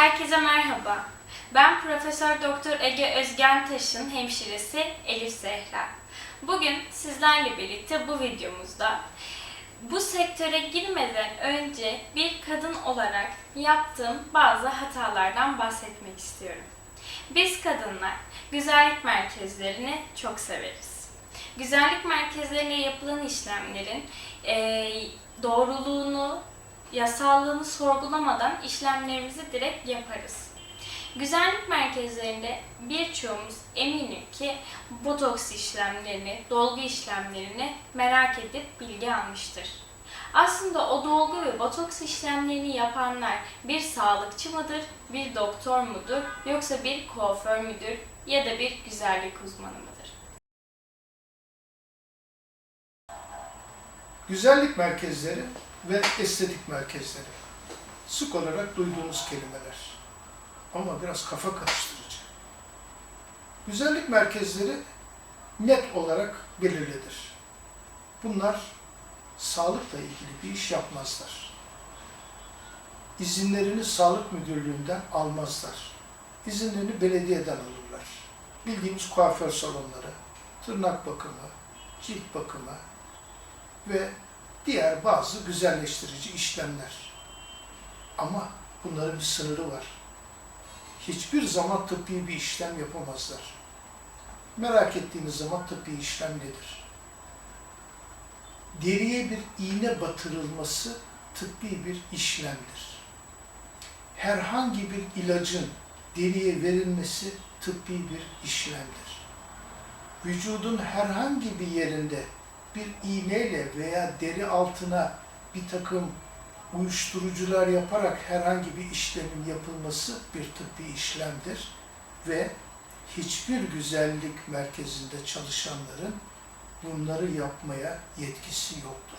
Herkese merhaba. Ben Profesör Doktor Ege Özgentaş'ın hemşiresi Elif Zehra. Bugün sizlerle birlikte bu videomuzda bu sektöre girmeden önce bir kadın olarak yaptığım bazı hatalardan bahsetmek istiyorum. Biz kadınlar güzellik merkezlerini çok severiz. Güzellik merkezlerine yapılan işlemlerin eee, doğruluğunu, yasallığını sorgulamadan işlemlerimizi direkt yaparız. Güzellik merkezlerinde birçoğumuz eminim ki botoks işlemlerini, dolgu işlemlerini merak edip bilgi almıştır. Aslında o dolgu ve botoks işlemlerini yapanlar bir sağlıkçı mıdır, bir doktor mudur, yoksa bir kuaför müdür ya da bir güzellik uzmanı mıdır? Güzellik merkezleri ve estetik merkezleri. Sık olarak duyduğunuz kelimeler. Ama biraz kafa karıştırıcı. Güzellik merkezleri net olarak belirlidir. Bunlar sağlıkla ilgili bir iş yapmazlar. İzinlerini sağlık müdürlüğünden almazlar. İzinlerini belediyeden alırlar. Bildiğimiz kuaför salonları, tırnak bakımı, cilt bakımı, ve diğer bazı güzelleştirici işlemler. Ama bunların bir sınırı var. Hiçbir zaman tıbbi bir işlem yapamazlar. Merak ettiğiniz zaman tıbbi işlem nedir? Deriye bir iğne batırılması tıbbi bir işlemdir. Herhangi bir ilacın deriye verilmesi tıbbi bir işlemdir. Vücudun herhangi bir yerinde bir iğneyle veya deri altına bir takım uyuşturucular yaparak herhangi bir işlemin yapılması bir tıbbi işlemdir ve hiçbir güzellik merkezinde çalışanların bunları yapmaya yetkisi yoktur.